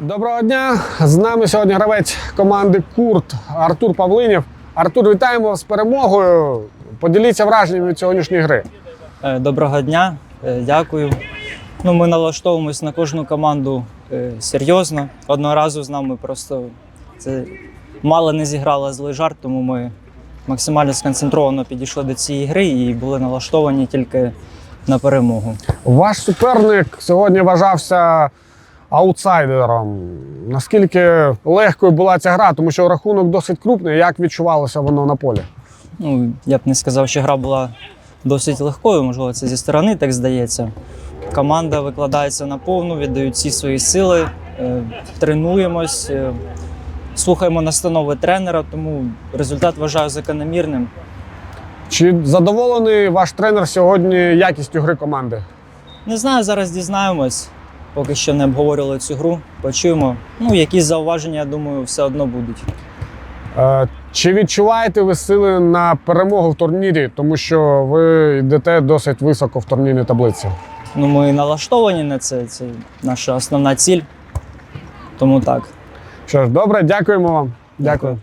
Доброго дня! З нами сьогодні гравець команди Курт Артур Павлинів. Артур, вітаємо вас з перемогою. Поділіться враженнями від сьогоднішньої гри. Е, Доброго дня, е, дякую. Ну, ми налаштовуємось на кожну команду е, серйозно. Одного разу з нами просто це мало не зіграла злий жарт, тому ми максимально сконцентровано підійшли до цієї гри і були налаштовані тільки на перемогу. Ваш суперник сьогодні вважався аутсайдером. Наскільки легкою була ця гра, тому що рахунок досить крупний. Як відчувалося воно на полі? Ну, я б не сказав, що гра була досить легкою, можливо, це зі сторони так здається. Команда викладається на повну, віддають всі свої сили, е, тренуємось, е, слухаємо настанови тренера, тому результат вважаю закономірним. Чи задоволений ваш тренер сьогодні якістю гри команди? Не знаю, зараз дізнаємось. Поки що не обговорювали цю гру, почуємо. Ну, якісь зауваження, я думаю, все одно будуть. Е, Чи відчуваєте ви сили на перемогу в турнірі, тому що ви йдете досить високо в турнірній таблиці? Ну, ми налаштовані на це, це наша основна ціль. Тому так. Що ж, добре, дякуємо вам. Дякую.